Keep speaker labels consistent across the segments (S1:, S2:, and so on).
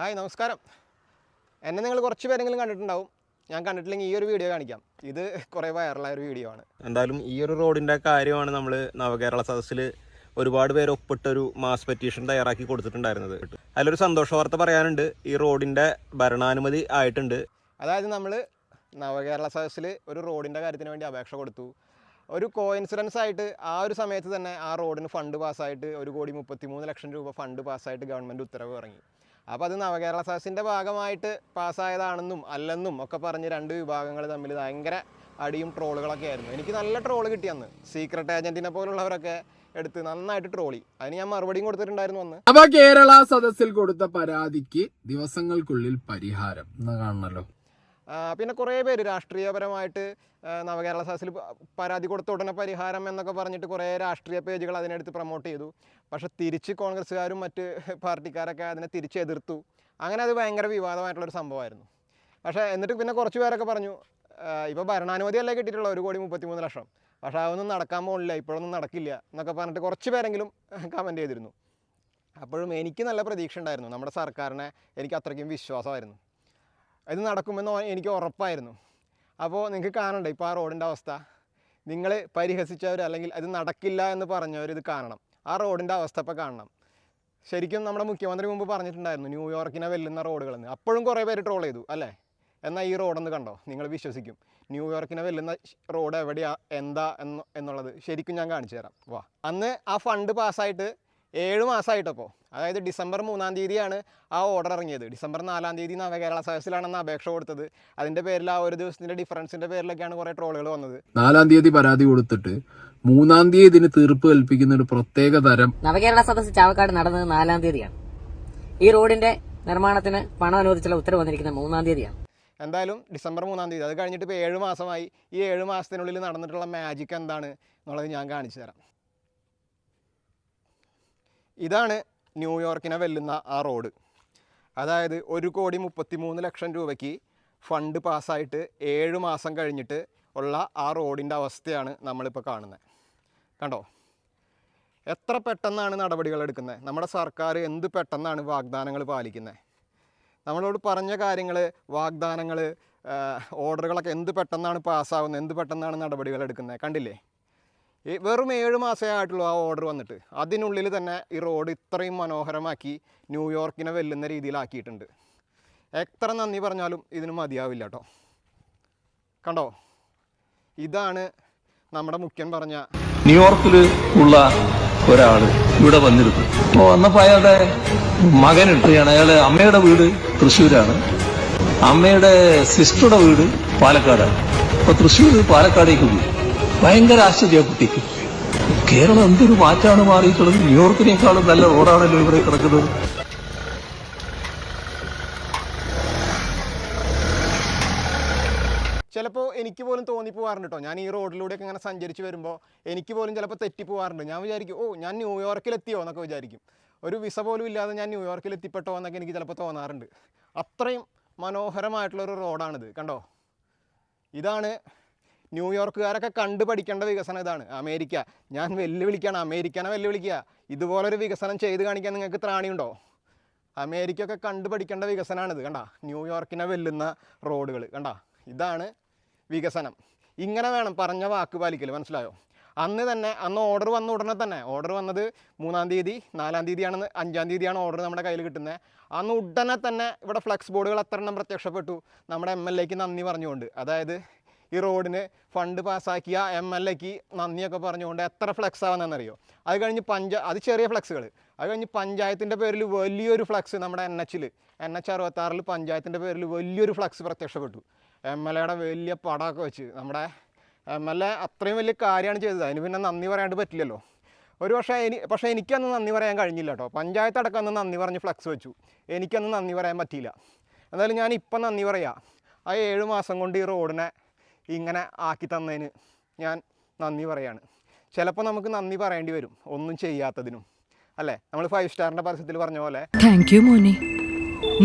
S1: Hi നമസ്കാരം. എന്നെ നിങ്ങൾ കുറച്ച് പേരെങ്കിലും കണ്ടിട്ടുണ്ടാവും. ഞാൻ കണ്ടിട്ടില്ലെങ്കിൽ ഈ ഒരു വീഡിയോ കാണിക്കാം. ഇത് കുറേ വൈറലായ ഒരു വീഡിയോ ആണ്.
S2: എന്തായാലും ഈ ഒരു റോഡിന്റെ കാര്യമാണ് നമ്മൾ നവകേരള സദസ്സിൽ ഒരുപാട് പേര് ഒപ്പിട്ടൊരു മാസ് പെറ്റീഷൻ തയ്യാറാക്കി കൊടുത്തിട്ടുണ്ടായിരുന്നത്. അതിലൊരു സന്തോഷ വാർത്ത പറയാനുണ്ട്. ഈ റോഡിന്റെ ഭരണാനുമതി ആയിട്ടുണ്ട്.
S1: അതായത് നമ്മൾ നവകേരള സദസ്സിൽ ഒരു റോഡിന്റെ കാര്യത്തിന് വേണ്ടി അപേക്ഷ കൊടുത്തു. ഒരു കോയിൻസിഡൻസ് ആയിട്ട് ആ ഒരു സമയത്ത് തന്നെ ആ റോഡിന് ഫണ്ട് പാസ്സായിട്ട് ഒരു കോടി മുപ്പത്തി മൂന്ന് ലക്ഷം രൂപ ഫണ്ട് പാസ്സായിട്ട് ഗവൺമെന്റ് ഉത്തരവ് ഇറങ്ങി. അപ്പോൾ അത് നവകേരള സദസ്സിന്റെ ഭാഗമായിട്ട് പാസ്സായതാണെന്നും അല്ലെന്നും ഒക്കെ പറഞ്ഞ് രണ്ട് വിഭാഗങ്ങൾ തമ്മിൽ ഭയങ്കര അടിയും ട്രോളുകളൊക്കെ ആയിരുന്നു. എനിക്ക് നല്ല ട്രോൾ കിട്ടിയന്ന് സീക്രട്ട് ഏജന്റിനെ പോലുള്ളവരൊക്കെ എടുത്ത് നന്നായിട്ട് ട്രോളി. അതിന് ഞാൻ മറുപടിയും കൊടുത്തിട്ടുണ്ടായിരുന്നു
S3: അപ്പൊ കേരള സദസ്സിൽ കൊടുത്ത പരാതിക്ക് ദിവസങ്ങൾക്കുള്ളിൽ പരിഹാരം. എന്ന് കാണണല്ലോ.
S1: പിന്നെ കുറേ പേര് രാഷ്ട്രീയപരമായിട്ട് നവകേരള സദസ്സിൽ പരാതി കൊടുത്ത ഉടനെ പരിഹാരം എന്നൊക്കെ പറഞ്ഞിട്ട് കുറേ രാഷ്ട്രീയ പേജുകൾ അതിനെടുത്ത് പ്രൊമോട്ട് ചെയ്തു. പക്ഷെ തിരിച്ച് കോൺഗ്രസ്സുകാരും മറ്റ് പാർട്ടിക്കാരൊക്കെ അതിനെ തിരിച്ച് എതിർത്തു. അങ്ങനെ അത് ഭയങ്കര വിവാദമായിട്ടുള്ളൊരു സംഭവമായിരുന്നു. പക്ഷേ എന്നിട്ട് പിന്നെ കുറച്ച് പേരൊക്കെ പറഞ്ഞു ഇപ്പോൾ ഭരണാനുമതി അല്ലേ കിട്ടിയിട്ടുള്ള ഒരു കോടി മുപ്പത്തിമൂന്ന് ലക്ഷം. പക്ഷേ അതൊന്നും നടക്കാൻ പോകുന്നില്ല ഇപ്പോഴൊന്നും നടക്കില്ല എന്നൊക്കെ പറഞ്ഞിട്ട് കുറച്ച് പേരെങ്കിലും കമന്റ് ചെയ്തിരുന്നു. അപ്പോഴും എനിക്ക് നല്ല പ്രതീക്ഷ ഉണ്ടായിരുന്നു. നമ്മുടെ സർക്കാരിനെ എനിക്ക് അത്രയ്ക്കും വിശ്വാസമായിരുന്നു. ഇത് നടക്കുമെന്ന് എനിക്ക് ഉറപ്പായിരുന്നു. അപ്പോൾ നിങ്ങൾക്ക് കാണണ്ടേ ഇപ്പോൾ ആ റോഡിന്റെ അവസ്ഥ? നിങ്ങൾ പരിഹസിച്ചവർ അല്ലെങ്കിൽ ഇത് നടക്കില്ല എന്ന് പറഞ്ഞവർ ഇത് കാണണം. ആ റോഡിന്റെ അവസ്ഥ ഇപ്പോൾ കാണണം. ശരിക്കും നമ്മുടെ മുഖ്യമന്ത്രി മുമ്പ് പറഞ്ഞിട്ടുണ്ടായിരുന്നു ന്യൂയോർക്കിനെ വെല്ലുന്ന റോഡുകളെന്ന്. അപ്പോഴും കുറേ പേര് ട്രോൾ ചെയ്തു അല്ലേ? എന്നാൽ ഈ റോഡൊന്ന് കണ്ടോ? നിങ്ങൾ വിശ്വസിക്കും. ന്യൂയോർക്കിനെ വെല്ലുന്ന റോഡ് എവിടെയാ? എന്താ? എന്ന് എന്നുള്ളത് ശരിക്കും ഞാൻ കാണിച്ചു തരാം. വാ. അന്ന് ആ ഫണ്ട് പാസ്സായിട്ട് ഏഴ് മാസമായിട്ടപ്പോൾ അതായത് ഡിസംബർ മൂന്നാം തീയതിയാണ് ആ ഓർഡർ ഇറങ്ങിയത്. ഡിസംബർ നാലാം തീയതി നവകേരള സദസ്സിലാണെന്ന് അപേക്ഷ കൊടുത്തത്. അതിന്റെ പേരിൽ ആ ഒരു ദിവസത്തിന്റെ ഡിഫറൻസിന്റെ പേരിലൊക്കെയാണ് കുറേ ട്രോളുകൾ വന്നത്.
S3: നാലാം തീയതി പരാതി കൊടുത്തിട്ട് മൂന്നാം തീയതി ഇതിന് തീർപ്പ് കൽപ്പിക്കുന്ന ഒരു പ്രത്യേക തരം
S4: നവകേരള സദസ്സ് ചാവക്കാട് നടന്നത് നാലാം തീയതിയാണ്. ഈ റോഡിന്റെ നിർമ്മാണത്തിന് പണം അനുവദിച്ചുള്ള ഉത്തരവ് വന്നിരിക്കുന്നത് മൂന്നാം തീയതിയാണ്.
S1: എന്തായാലും ഡിസംബർ മൂന്നാം തീയതി അത് കഴിഞ്ഞിട്ട് ഇപ്പോൾ ഏഴ് മാസമായി. ഈ ഏഴ് മാസത്തിനുള്ളിൽ നടന്നിട്ടുള്ള മാജിക് എന്താണ് എന്നുള്ളത് ഞാൻ കാണിച്ചു തരാം. ഇതാണ് ന്യൂയോർക്കിനെ വെല്ലുന്ന ആ റോഡ്. അതായത് ഒരു കോടി മുപ്പത്തി മൂന്ന് ലക്ഷം രൂപയ്ക്ക് ഫണ്ട് പാസ്സായിട്ട് ഏഴ് മാസം കഴിഞ്ഞിട്ട് ഉള്ള ആ റോഡിന്റെ അവസ്ഥയാണ് നമ്മളിപ്പോൾ കാണുന്നത് കണ്ടോ? എത്ര പെട്ടെന്നാണ് നടപടികൾ എടുക്കുന്നത് നമ്മുടെ സർക്കാർ എന്ത് പെട്ടെന്നാണ് വാഗ്ദാനങ്ങൾ പാലിക്കുന്നത് നമ്മളോട് പറഞ്ഞ കാര്യങ്ങൾ വാഗ്ദാനങ്ങൾ ഓർഡറുകളൊക്കെ എന്ത് പെട്ടെന്നാണ് പാസ്സാവുന്നത് എന്ത് പെട്ടെന്നാണ് നടപടികൾ എടുക്കുന്നത് കണ്ടില്ലേ? വെറും ഏഴ് മാസമേ ആയിട്ടുള്ളൂ ആ ഓർഡർ വന്നിട്ട്. അതിനുള്ളിൽ തന്നെ ഈ റോഡ് ഇത്രയും മനോഹരമാക്കി ന്യൂയോർക്കിനെ വെല്ലുന്ന രീതിയിലാക്കിയിട്ടുണ്ട്. എത്ര നന്ദി പറഞ്ഞാലും ഇതിന് മതിയാവില്ല കേട്ടോ കണ്ടോ? ഇതാണ് നമ്മുടെ മുഖ്യൻ പറഞ്ഞ
S5: ന്യൂയോർക്കിൽ ഉള്ള ഒരാൾ ഇവിടെ വന്നിരുന്നു. അപ്പോൾ വന്നപ്പോൾ അയാളുടെ മകനുണ്ടാണ് അയാളുടെ അമ്മയുടെ വീട് തൃശ്ശൂരാണ്. അമ്മയുടെ സിസ്റ്ററുടെ വീട് പാലക്കാടാണ്. അപ്പോൾ തൃശ്ശൂർ പാലക്കാടേക്ക് പോയി. ഭയങ്കര ആശ്ചര്യ കുട്ടിക്ക്. കേരളം എന്തൊരു മാറ്റാണ് മാറിയിട്ടുള്ളത്? ന്യൂയോർക്കിനേക്കാളും നല്ല റോഡാണല്ലോ ഇവിടെ കിടക്കുന്നത്.
S1: ചിലപ്പോൾ എനിക്ക് പോലും തോന്നിപ്പോവാറുണ്ട് കേട്ടോ ഞാൻ ഈ റോഡിലൂടെയൊക്കെ ഇങ്ങനെ സഞ്ചരിച്ച് വരുമ്പോൾ എനിക്ക് പോലും ചിലപ്പോൾ തെറ്റിപ്പോവാറുണ്ട്. ഞാൻ വിചാരിക്കും ഓ ഞാൻ ന്യൂയോർക്കിലെത്തിയോ എന്നൊക്കെ വിചാരിക്കും. ഒരു വിസ പോലും ഇല്ലാതെ ഞാൻ ന്യൂയോർക്കിൽ എത്തിപ്പെട്ടോ എന്നൊക്കെ എനിക്ക് ചിലപ്പോൾ തോന്നാറുണ്ട്. അത്രയും മനോഹരമായിട്ടുള്ളൊരു റോഡാണിത് കണ്ടോ? ഇതാണ് ന്യൂയോർക്കുകാരൊക്കെ കണ്ടു പഠിക്കേണ്ട വികസനം ഇതാണ്. അമേരിക്ക. ഞാൻ വെല്ലുവിളിക്കുകയാണ് അമേരിക്കനെ വെല്ലുവിളിക്കുക. ഇതുപോലൊരു വികസനം ചെയ്ത് കാണിക്കാൻ നിങ്ങൾക്ക് ത്രാണിയുണ്ടോ? അമേരിക്കയൊക്കെ കണ്ടു പഠിക്കേണ്ട വികസനമാണിത് കണ്ട? ന്യൂയോർക്കിനെ വെല്ലുന്ന റോഡുകൾ കണ്ട? ഇതാണ് വികസനം. ഇങ്ങനെ വേണം പറഞ്ഞ വാക്ക് പാലിക്കൽ മനസ്സിലായോ? അന്ന് തന്നെ അന്ന് ഓർഡർ വന്ന ഉടനെ തന്നെ ഓർഡർ വന്നത് മൂന്നാം തീയതി നാലാം തീയതിയാണെന്ന് അഞ്ചാം തീയതിയാണ് ഓർഡർ നമ്മുടെ കയ്യിൽ കിട്ടുന്നത് അന്ന് ഉടനെ തന്നെ ഇവിടെ ഫ്ലെക്സ് ബോർഡുകൾ അത്ര എണ്ണം പ്രത്യക്ഷപ്പെട്ടു. നമ്മുടെ എം എൽ എക്ക് നന്ദി പറഞ്ഞുകൊണ്ട്. അതായത് ഈ റോഡിന് ഫണ്ട് പാസ്സാക്കിയ എം എൽ എക്ക് നന്ദിയൊക്കെ പറഞ്ഞുകൊണ്ട് എത്ര ഫ്ലെക്സ് ആവുന്നതെന്നറിയോ? അത് കഴിഞ്ഞ് പഞ്ചാ അത് ചെറിയ ഫ്ലെക്സുകൾ അത് കഴിഞ്ഞ് പഞ്ചായത്തിന്റെ പേരിൽ വലിയൊരു ഫ്ലക്സ് നമ്മുടെ എൻ എച്ചിൽ എൻ എച്ച് അറുപത്താറിൽ പഞ്ചായത്തിന്റെ പേരിൽ വലിയൊരു ഫ്ലക്സ് പ്രത്യക്ഷപ്പെട്ടു. എം എൽ എയുടെ വലിയ പടമൊക്കെ വെച്ച് നമ്മുടെ എം എൽ എ അത്രയും വലിയ കാര്യമാണ് ചെയ്തത്. അതിന് പിന്നെ നന്ദി പറയാണ്ട് പറ്റില്ലല്ലോ. ഒരു പക്ഷേ എനി പക്ഷേ എനിക്കന്ന് നന്ദി പറയാൻ കഴിഞ്ഞില്ല കേട്ടോ. പഞ്ചായത്ത് അടക്കം അന്ന് നന്ദി പറഞ്ഞ് ഫ്ലക്സ് വെച്ചു. എനിക്കന്ന് നന്ദി പറയാൻ പറ്റിയില്ല. എന്തായാലും ഞാൻ ഇപ്പം നന്ദി പറയാം. ആ ഏഴ് മാസം കൊണ്ട് ഈ റോഡിനെ ഇങ്ങനെ ആക്കി തന്നതിന് ഞാൻ നന്ദി പറയാണ്. ചിലപ്പോൾ നമുക്ക് നന്ദി പറയേണ്ടി വരും ഒന്നും ചെയ്യാത്തതിനും. അല്ലേ? നമ്മൾ ഫൈവ് സ്റ്റാറിന്റെ പരസ്യത്തിൽ പറഞ്ഞ പോലെ.
S6: താങ്ക് യു മോനെ.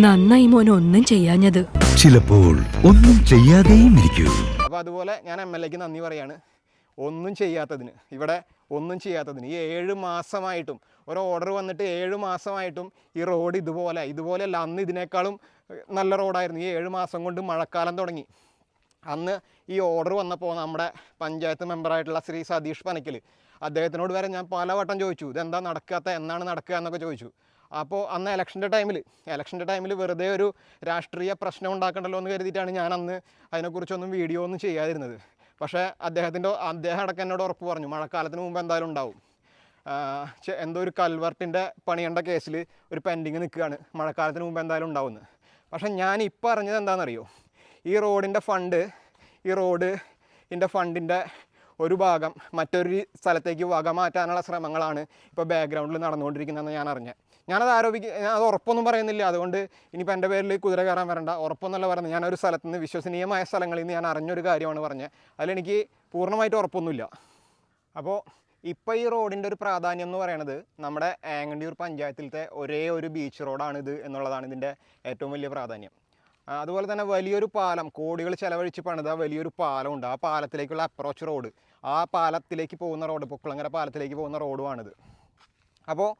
S6: നന്നായി മോനെ ഒന്നും ചെയ്യാഞ്ഞത്.
S7: ചിലപ്പോൾ ഒന്നും ചെയ്യാതെയും ഇരിക്കൂ.
S1: അപ്പോൾ അതുപോലെ ഞാൻ എം എൽ എക്ക് നന്ദി പറയാണ് ഒന്നും ചെയ്യാത്തതിന്. ഇവിടെ ഒന്നും ചെയ്യാത്തതിന്. ഈ ഏഴ് മാസമായിട്ടും ഒരു ഓർഡർ വന്നിട്ട് ഏഴ് മാസമായിട്ടും ഈ റോഡ് ഇതുപോലെ ഇതുപോലെയല്ല അന്ന് ഇതിനേക്കാളും നല്ല റോഡായിരുന്നു ഈ ഏഴ് മാസം കൊണ്ട് മഴക്കാലം തുടങ്ങി. അന്ന് ഈ ഓർഡർ വന്നപ്പോൾ നമ്മുടെ പഞ്ചായത്ത് മെമ്പറായിട്ടുള്ള ശ്രീ സതീഷ് പനക്കൽ അദ്ദേഹത്തിനോട് വരെ ഞാൻ പലവട്ടം ചോദിച്ചു ഇതെന്താ നടക്കാത്ത എന്നാണ് നടക്കുക? എന്നൊക്കെ ചോദിച്ചു. അപ്പോൾ അന്ന് ഇലക്ഷന്റെ ടൈമിൽ ഇലക്ഷന്റെ ടൈമിൽ വെറുതെ ഒരു രാഷ്ട്രീയ പ്രശ്നം ഉണ്ടാക്കണ്ടല്ലോ എന്ന് കരുതിയിട്ടാണ് ഞാൻ അന്ന് അതിനെക്കുറിച്ചൊന്നും വീഡിയോ ഒന്നും ചെയ്യാതിരുന്നത്. പക്ഷേ അദ്ദേഹത്തിന്റെ അദ്ദേഹം അടക്കം എന്നോട് ഉറപ്പ് പറഞ്ഞു മഴക്കാലത്തിന് മുമ്പ് എന്തായാലും ഉണ്ടാവും. എന്തോ ഒരു കൽവർട്ടിന്റെ പണിയേണ്ട കേസിൽ ഒരു പെൻഡിങ് നിൽക്കുകയാണ്. മഴക്കാലത്തിന് മുമ്പ് എന്തായാലും ഉണ്ടാവുമെന്ന്. പക്ഷേ ഞാൻ ഇപ്പോൾ അറിഞ്ഞത് എന്താണെന്നറിയോ? ഈ റോഡിന്റെ ഫണ്ട് ഈ റോഡ് ഫണ്ടിന്റെ ഒരു ഭാഗം മറ്റൊരു സ്ഥലത്തേക്ക് വക മാറ്റാനുള്ള ശ്രമങ്ങളാണ് ഇപ്പോൾ ബാക്ക്ഗ്രൗണ്ടിൽ നടന്നുകൊണ്ടിരിക്കുന്നതെന്ന് ഞാൻ അറിഞ്ഞത് ഞാനത് ആരോപിക്ക അത് ഉറപ്പൊന്നും പറയുന്നില്ല. അതുകൊണ്ട് ഇനിയിപ്പോൾ എന്റെ പേരിൽ കുതിര കയറാൻ വരണ്ട. ഉറപ്പൊന്നല്ല പറയുന്നത്. ഞാനൊരു സ്ഥലത്ത് നിന്ന് വിശ്വസനീയമായ സ്ഥലങ്ങളിൽ നിന്ന് ഞാൻ അറിഞ്ഞൊരു കാര്യമാണ് പറഞ്ഞത് അതിലെനിക്ക് പൂർണമായിട്ട് ഉറപ്പൊന്നുമില്ല. അപ്പോൾ ഇപ്പോൾ ഈ റോഡിന്റെ ഒരു പ്രാധാന്യം എന്ന് പറയുന്നത് നമ്മുടെ ആങ്ങണ്ടിയൂർ പഞ്ചായത്തിലത്തെ ഒരേ ഒരു ബീച്ച് റോഡാണിത് എന്നുള്ളതാണ് ഇതിന്റെ ഏറ്റവും വലിയ പ്രാധാന്യം. അതുപോലെ തന്നെ വലിയൊരു പാലം കോടികൾ ചെലവഴിച്ച് പണിത വലിയൊരു പാലമുണ്ട്. ആ പാലത്തിലേക്കുള്ള അപ്രോച്ച് റോഡ് ആ പാലത്തിലേക്ക് പോകുന്ന റോഡ് പൊക്കുളങ്ങര പാലത്തിലേക്ക് പോകുന്ന റോഡുമാണിത് അപ്പോൾ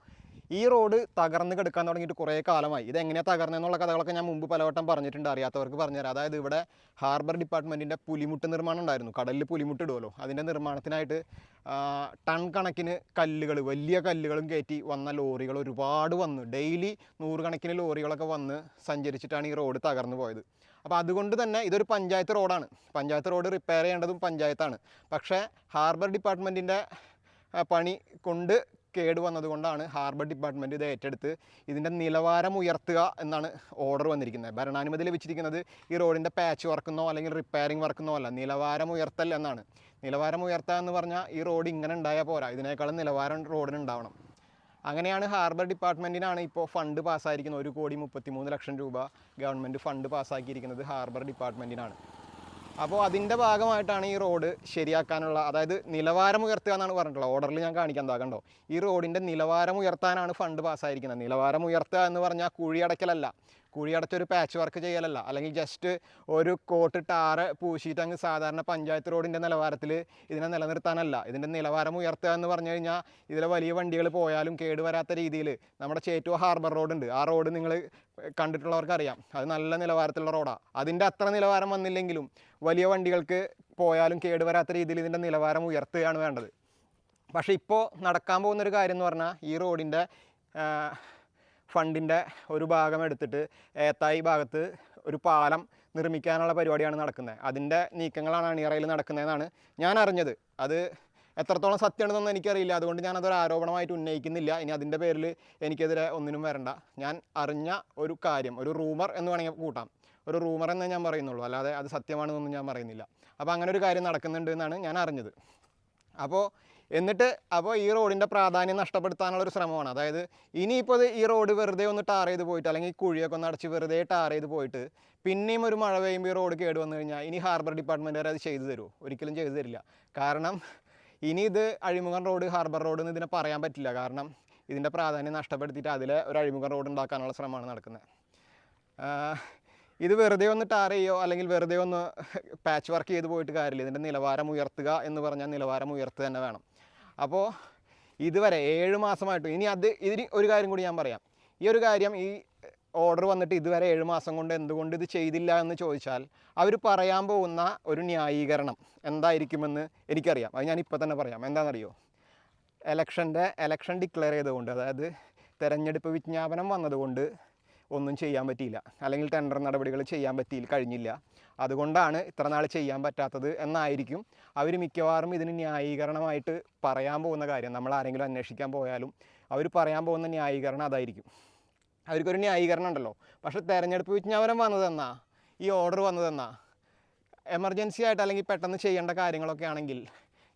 S1: ഈ റോഡ് തകർന്ന് കിടക്കാൻ തുടങ്ങിയിട്ട് കുറേ കാലമായി. ഇത് എങ്ങനെയാണ് തകർന്നെന്നുള്ള കഥകളൊക്കെ ഞാൻ മുമ്പ് പലവട്ടം പറഞ്ഞിട്ടുണ്ട് അറിയാത്തവർക്ക് പറഞ്ഞുതരാം. അതായത് ഇവിടെ ഹാർബർ ഡിപ്പാർട്ട്മെന്റിന്റെ പുലിമുട്ട് നിർമ്മാണം ഉണ്ടായിരുന്നു. കടലിൽ പുലിമുട്ട് ഇടുമല്ലോ അതിന്റെ നിർമ്മാണത്തിനായിട്ട് ടൺ കണക്കിന് കല്ലുകൾ വലിയ കല്ലുകളും കയറ്റി വന്ന ലോറികൾ ഒരുപാട് വന്നു ഡെയിലി നൂറുകണക്കിന് ലോറികളൊക്കെ വന്ന് സഞ്ചരിച്ചിട്ടാണ് ഈ റോഡ് തകർന്നു പോയത്. അപ്പോൾ അതുകൊണ്ട് തന്നെ ഇതൊരു പഞ്ചായത്ത് റോഡാണ്. പഞ്ചായത്ത് റോഡ് റിപ്പയർ ചെയ്യേണ്ടതും പഞ്ചായത്താണ്. പക്ഷേ ഹാർബർ ഡിപ്പാർട്ട്മെന്റിന്റെ പണി കൊണ്ട് കേട് വന്നതുകൊണ്ടാണ് ഹാർബർ ഡിപ്പാർട്ട്മെന്റ് ഇത് ഏറ്റെടുത്ത് ഇതിന്റെ നിലവാരം ഉയർത്തുക എന്നാണ് ഓർഡർ വന്നിരിക്കുന്നത്. ഭരണാനുമതി ലഭിച്ചിരിക്കുന്നത് ഈ റോഡിന്റെ പാച്ച് വർക്കെന്നോ അല്ലെങ്കിൽ റിപ്പയറിംഗ് വർക്കെന്നോ അല്ല നിലവാരം ഉയർത്തൽ എന്നാണ്. നിലവാരം ഉയർത്തുക എന്ന് പറഞ്ഞാൽ ഈ റോഡ് ഇങ്ങനെ ഉണ്ടായാൽ പോരാ. ഇതിനേക്കാളും നിലവാരം റോഡിന് ഉണ്ടാവണം. അങ്ങനെയാണ് ഹാർബർ ഡിപ്പാർട്ട്മെന്റിനാണ് ഇപ്പോൾ ഫണ്ട് പാസ്സായിരിക്കുന്നത് ഒരു കോടി മുപ്പത്തിമൂന്ന് ലക്ഷം രൂപ ഗവൺമെന്റ് ഫണ്ട് പാസ്സാക്കിയിരിക്കുന്നത് ഹാർബർ ഡിപ്പാർട്ട്മെന്റിനാണ് അപ്പോൾ അതിന്റെ ഭാഗമായിട്ടാണ് ഈ റോഡ് ശരിയാക്കാനുള്ള അതായത് നിലവാരം ഉയർത്തുക എന്നാണ് പറഞ്ഞിട്ടുള്ളത്. ഓർഡറിൽ ഞാൻ കാണിക്കാൻ എന്താ കണ്ടോ? ഈ റോഡിന്റെ നിലവാരം ഉയർത്താനാണ് ഫണ്ട് പാസ്സായിരിക്കുന്നത്. നിലവാരം ഉയർത്തുക എന്ന് പറഞ്ഞാൽ കുഴിയടക്കലല്ല കുഴിയടച്ചൊരു പാച്ച് വർക്ക് ചെയ്യലല്ല. അല്ലെങ്കിൽ ജസ്റ്റ് ഒരു കോട്ട് ടാറ് പൂശിയിട്ട് അങ്ങ് സാധാരണ പഞ്ചായത്ത് റോഡിന്റെ നിലവാരത്തിൽ ഇതിനെ നിലനിർത്താനല്ല. ഇതിന്റെ നിലവാരം ഉയർത്തുക എന്ന് പറഞ്ഞു കഴിഞ്ഞാൽ ഇതിലെ വലിയ വണ്ടികൾ പോയാലും കേടുവരാത്ത രീതിയിൽ നമ്മുടെ ചേറ്റുവ ഹാർബർ റോഡുണ്ട് ആ റോഡ് നിങ്ങൾ കണ്ടിട്ടുള്ളവർക്കറിയാം അത് നല്ല നിലവാരത്തിലുള്ള റോഡാണ് അതിന്റെ അത്ര നിലവാരം വന്നില്ലെങ്കിലും വലിയ വണ്ടികൾക്ക് പോയാലും കേടുവരാത്ത രീതിയിൽ ഇതിന്റെ നിലവാരം ഉയർത്തുകയാണ് വേണ്ടത്. പക്ഷേ ഇപ്പോൾ നടക്കാൻ പോകുന്നൊരു കാര്യം എന്ന് പറഞ്ഞാൽ ഈ റോഡിന്റെ ഫണ്ടിന്റെ ഒരു ഭാഗം എടുത്തിട്ട് ഏത്തായി ഭാഗത്ത് ഒരു പാലം നിർമ്മിക്കാനുള്ള പരിപാടിയാണ് നടക്കുന്നത്. അതിന്റെ നീക്കങ്ങളാണ് അണിയറയിൽ നടക്കുന്നതെന്നാണ് ഞാൻ അറിഞ്ഞത്. അത് എത്രത്തോളം സത്യമാണെന്നൊന്നും എനിക്കറിയില്ല. അതുകൊണ്ട് ഞാനതൊരു ആരോപണമായിട്ട് ഉന്നയിക്കുന്നില്ല. ഇനി അതിന്റെ പേരിൽ എനിക്കെതിരെ ഒന്നിനും വരണ്ട. ഞാൻ അറിഞ്ഞ ഒരു കാര്യം ഒരു റൂമർ എന്ന് വേണമെങ്കിൽ കൂട്ടാം. ഒരു റൂമർ എന്നേ ഞാൻ പറയുന്നുള്ളൂ. അല്ലാതെ അത് സത്യമാണെന്നൊന്നും ഞാൻ പറയുന്നില്ല. അപ്പോൾ അങ്ങനെ ഒരു കാര്യം നടക്കുന്നുണ്ട് എന്നാണ് ഞാൻ അറിഞ്ഞത്. അപ്പോൾ എന്നിട്ട് അപ്പോൾ ഈ റോഡിന്റെ പ്രാധാന്യം നഷ്ടപ്പെടുത്താനുള്ള ഒരു ശ്രമമാണ്. അതായത് ഇനിയിപ്പോൾ ഈ റോഡ് വെറുതെ ഒന്ന് ടാർ ചെയ്ത് പോയിട്ട് അല്ലെങ്കിൽ കുഴിയൊക്കെ ഒന്ന് അടച്ച് വെറുതെ ടാർ ചെയ്ത് പോയിട്ട് പിന്നെയും ഒരു മഴ പെയ്യുമ്പോൾ ഈ റോഡ് കേട് വന്നു കഴിഞ്ഞാൽ ഇനി ഹാർബർ ഡിപ്പാർട്ട്മെന്റുകാർ അത് ചെയ്തു തരുമോ? ഒരിക്കലും ചെയ്തു തരില്ല. കാരണം ഇനി ഇത് അഴിമുഖം റോഡ് ഹാർബർ റോഡ് എന്ന് ഇതിനെ പറയാൻ പറ്റില്ല. കാരണം ഇതിന്റെ പ്രാധാന്യം നഷ്ടപ്പെടുത്തിയിട്ട് അതിലെ ഒരു അഴിമുഖം റോഡ് ഉണ്ടാക്കാനുള്ള ശ്രമമാണ് നടക്കുന്നത്. ഇത് വെറുതെ ഒന്ന് ടാർ ചെയ്യോ? അല്ലെങ്കിൽ വെറുതെ ഒന്ന് പാച്ച് വർക്ക് ചെയ്ത് പോയിട്ട് കാര്യമില്ല. ഇതിന്റെ നിലവാരം ഉയർത്തുക എന്ന് പറഞ്ഞാൽ നിലവാരം ഉയർത്തുക തന്നെ വേണം. അപ്പോൾ ഇതുവരെ ഏഴ് മാസമായിട്ട് ഇനി അത് ഇതിന് ഒരു കാര്യം കൂടി ഞാൻ പറയാം. ഈ ഒരു കാര്യം ഈ ഓർഡർ വന്നിട്ട് ഇതുവരെ ഏഴ് മാസം കൊണ്ട് എന്തുകൊണ്ട് ഇത് ചെയ്തില്ല എന്ന് ചോദിച്ചാൽ അവർ പറയാൻ പോകുന്ന ഒരു ന്യായീകരണം എന്തായിരിക്കുമെന്ന് എനിക്കറിയാം. അത് ഞാൻ ഇപ്പോൾ തന്നെ പറയാം. എന്താണെന്നറിയോ? എലക്ഷന്റെ എലക്ഷൻ ഡിക്ലെയർ ചെയ്തുകൊണ്ട് അതായത് തെരഞ്ഞെടുപ്പ് വിജ്ഞാപനം വന്നതുകൊണ്ട് ഒന്നും ചെയ്യാൻ പറ്റിയില്ല. അല്ലെങ്കിൽ ടെൻഡർ നടപടികൾ ചെയ്യാൻ പറ്റിയില്ല കഴിഞ്ഞില്ല. അതുകൊണ്ടാണ് ഇത്ര നാൾ ചെയ്യാൻ പറ്റാത്തത് എന്നായിരിക്കും അവർ മിക്കവാറും ഇതിന് ന്യായീകരണമായിട്ട് പറയാൻ പോകുന്ന കാര്യം. നമ്മൾ ആരെങ്കിലും അന്വേഷിക്കാൻ പോയാലും അവർ പറയാൻ പോകുന്ന ന്യായീകരണം അതായിരിക്കും. അവർക്കൊരു ന്യായീകരണം ഉണ്ടല്ലോ. പക്ഷേ തെരഞ്ഞെടുപ്പ് വിജ്ഞാപനം വന്നതെന്നാ ഈ ഓർഡർ വന്നതെന്നാ എമർജൻസി ആയിട്ട് അല്ലെങ്കിൽ പെട്ടെന്ന് ചെയ്യേണ്ട കാര്യങ്ങളൊക്കെ ആണെങ്കിൽ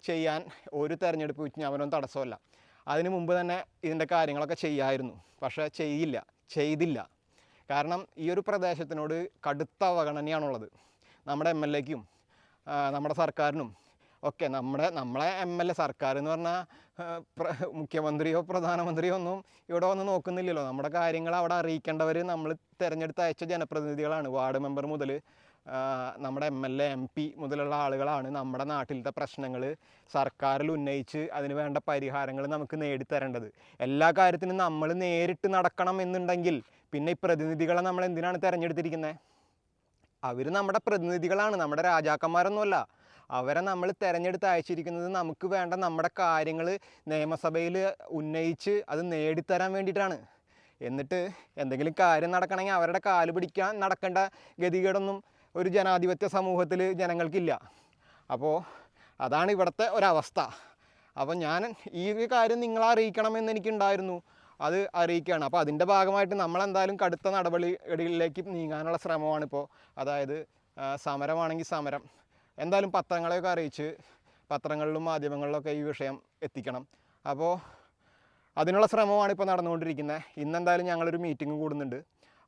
S1: ചെയ്യാൻ ഒരു തെരഞ്ഞെടുപ്പ് വിജ്ഞാപനവും തടസ്സമല്ല അതിന് മുമ്പ് തന്നെ ഇതിന്റെ കാര്യങ്ങളൊക്കെ ചെയ്യായിരുന്നു. പക്ഷേ ചെയ്യില്ല. ചെയ്തില്ല. കാരണം ഈ ഒരു പ്രദേശത്തിനോട് കടുത്ത അവഗണനയാണുള്ളത്. നമ്മുടെ എം എൽ എക്കും നമ്മുടെ സർക്കാരിനും ഒക്കെ നമ്മുടെ നമ്മളെ എം എൽ എ സർക്കാർ എന്ന് പറഞ്ഞാൽ മുഖ്യമന്ത്രിയോ പ്രധാനമന്ത്രിയോ ഒന്നും ഇവിടെ വന്ന് നോക്കുന്നില്ലല്ലോ. നമ്മുടെ കാര്യങ്ങൾ അവിടെ അറിയിക്കേണ്ടവർ നമ്മൾ തിരഞ്ഞെടുത്ത് അയച്ച ജനപ്രതിനിധികളാണ്. വാർഡ് മെമ്പർ മുതൽ നമ്മുടെ M L A M P മുതലുള്ള ആളുകളാണ് നമ്മുടെ നാട്ടിലത്തെ പ്രശ്നങ്ങൾ സർക്കാരിൽ ഉന്നയിച്ച് അതിന് വേണ്ട പരിഹാരങ്ങൾ നമുക്ക് നേടിത്തരേണ്ടത്. എല്ലാ കാര്യത്തിനും നമ്മൾ നേരിട്ട് നടക്കണം എന്നുണ്ടെങ്കിൽ പിന്നെ ഈ പ്രതിനിധികളെ നമ്മൾ എന്തിനാണ് തിരഞ്ഞെടുത്തിരിക്കുന്നത് അവർ നമ്മുടെ പ്രതിനിധികളാണ് നമ്മുടെ രാജാക്കന്മാരൊന്നുമല്ല. അവരെ നമ്മൾ തിരഞ്ഞെടുത്ത് അയച്ചിരിക്കുന്നത് നമുക്ക് വേണ്ട നമ്മുടെ കാര്യങ്ങൾ നിയമസഭയിൽ ഉന്നയിച്ച് അത് നേടിത്തരാൻ വേണ്ടിയിട്ടാണ്. എന്നിട്ട് എന്തെങ്കിലും കാര്യം നടക്കണമെങ്കിൽ അവരുടെ കാൽ പിടിക്കാൻ നടക്കേണ്ട ഗതികേടൊന്നും ഒരു ജനാധിപത്യ സമൂഹത്തിൽ ജനങ്ങൾക്കില്ല. അപ്പോൾ അതാണ് ഇവിടുത്തെ ഒരവസ്ഥ. അപ്പോൾ ഞാൻ ഈ കാര്യം നിങ്ങളെ അറിയിക്കണമെന്ന് എനിക്കുണ്ടായിരുന്നു. അത് അറിയിക്കുകയാണ്. അപ്പോൾ അതിന്റെ ഭാഗമായിട്ട് നമ്മളെന്തായാലും കടുത്ത നടപടികളിലേക്ക് നീങ്ങാനുള്ള ശ്രമമാണിപ്പോൾ അതായത് ആ, സമരമാണെങ്കിൽ സമരം. എന്തായാലും പത്രങ്ങളെയൊക്കെ അറിയിച്ച് പത്രങ്ങളിലും മാധ്യമങ്ങളിലൊക്കെ ഈ വിഷയം എത്തിക്കണം. അപ്പോൾ അതിനുള്ള ശ്രമമാണ് ഇപ്പോൾ നടന്നുകൊണ്ടിരിക്കുന്നത് ഇന്നെന്തായാലും ഞങ്ങളൊരു മീറ്റിംഗ് കൂടുന്നുണ്ട്.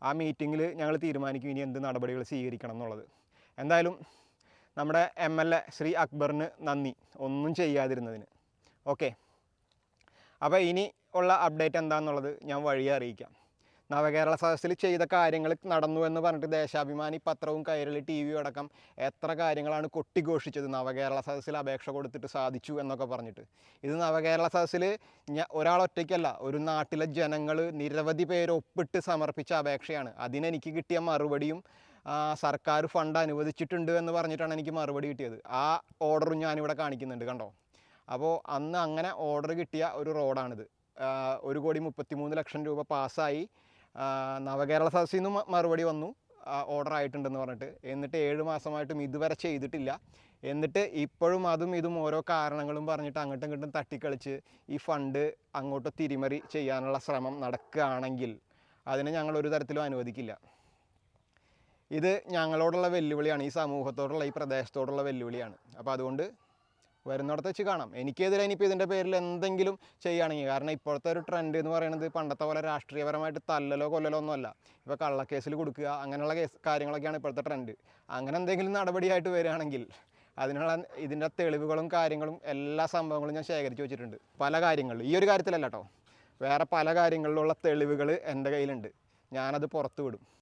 S1: ആ മീറ്റിങ്ങിൽ ഞങ്ങൾ തീരുമാനിക്കും ഇനി എന്ത് നടപടികൾ സ്വീകരിക്കണം എന്നുള്ളത്. എന്തായാലും നമ്മുടെ എം എൽ എ ശ്രീ അക്ബറിന് നന്ദി. ഒന്നും ചെയ്യാതിരുന്നതിന്. ഓക്കെ. അപ്പോൾ ഇനി ഉള്ള അപ്ഡേറ്റ് എന്താണെന്നുള്ളത് ഞാൻ വഴിയെ അറിയിക്കാം. നവകേരള സദസ്സിൽ ചെയ്ത കാര്യങ്ങൾ നടന്നു എന്ന് പറഞ്ഞിട്ട് ദേശാഭിമാനി പത്രവും കൈരളി ടി വിയും അടക്കം എത്ര കാര്യങ്ങളാണ് കൊട്ടിഘോഷിച്ചത്? നവകേരള സദസ്സിൽ അപേക്ഷ കൊടുത്തിട്ട് സാധിച്ചു എന്നൊക്കെ പറഞ്ഞിട്ട്. ഇത് നവകേരള സദസ്സിൽ ഞാൻ ഒരാൾ ഒറ്റയ്ക്കല്ല ഒരു നാട്ടിലെ ജനങ്ങൾ നിരവധി പേര് ഒപ്പിട്ട് സമർപ്പിച്ച അപേക്ഷയാണ്. അതിനെനിക്ക് കിട്ടിയ മറുപടിയും സർക്കാർ ഫണ്ട് അനുവദിച്ചിട്ടുണ്ട് എന്ന് പറഞ്ഞിട്ടാണ് എനിക്ക് മറുപടി കിട്ടിയത്. ആ ഓർഡറും ഞാനിവിടെ കാണിക്കുന്നുണ്ട് കണ്ടോ? അപ്പോൾ അന്ന് അങ്ങനെ ഓർഡർ കിട്ടിയ ഒരു റോഡാണിത് ഒരു കോടി മുപ്പത്തി മൂന്ന് ലക്ഷം രൂപ പാസ്സായി. നവകേരള സദസ്സിൽ നിന്നും മറുപടി വന്നു. ഓർഡർ ആയിട്ടുണ്ടെന്ന് പറഞ്ഞിട്ട്. എന്നിട്ട് ഏഴ് മാസമായിട്ടും ഇതുവരെ ചെയ്തിട്ടില്ല. എന്നിട്ട് ഇപ്പോഴും അതും ഇതും ഓരോ കാരണങ്ങളും പറഞ്ഞിട്ട് അങ്ങോട്ടും ഇങ്ങോട്ടും തട്ടിക്കളിച്ച് ഈ ഫണ്ട് അങ്ങോട്ട് തിരിമറി ചെയ്യാനുള്ള ശ്രമം നടക്കുകയാണെങ്കിൽ അതിനെ ഞങ്ങൾ ഒരു തരത്തിലും അനുവദിക്കില്ല. ഇത് ഞങ്ങളോടുള്ള വെല്ലുവിളിയാണ്. ഈ സമൂഹത്തോടുള്ള ഈ പ്രദേശത്തോടുള്ള വെല്ലുവിളിയാണ്. അപ്പോൾ അതുകൊണ്ട് വരുന്നിടത്ത് വെച്ച് കാണാം. എനിക്കെതിരെ ഇനിയിപ്പോൾ ഇതിന്റെ പേരിൽ എന്തെങ്കിലും ചെയ്യുകയാണെങ്കിൽ കാരണം ഇപ്പോഴത്തെ ഒരു ട്രെൻഡ് എന്ന് പറയുന്നത് പണ്ടത്തെ പോലെ രാഷ്ട്രീയപരമായിട്ട് തല്ലലോ കൊല്ലലോ ഒന്നുമല്ല. ഇപ്പോൾ കള്ളക്കേസിൽ കൊടുക്കുക അങ്ങനെയുള്ള കേസ് കാര്യങ്ങളൊക്കെയാണ് ഇപ്പോഴത്തെ ട്രെൻഡ് അങ്ങനെ എന്തെങ്കിലും നടപടിയായിട്ട് വരികയാണെങ്കിൽ അതിനുള്ള ഇതിന്റെ തെളിവുകളും കാര്യങ്ങളും എല്ലാ സംഭവങ്ങളും ഞാൻ ശേഖരിച്ച് വെച്ചിട്ടുണ്ട്. പല കാര്യങ്ങളിൽ ഈ ഒരു കാര്യത്തിലല്ല കേട്ടോ വേറെ പല കാര്യങ്ങളിലുള്ള തെളിവുകൾ എന്റെ കയ്യിലുണ്ട്. ഞാനത് പുറത്ത് വിടും.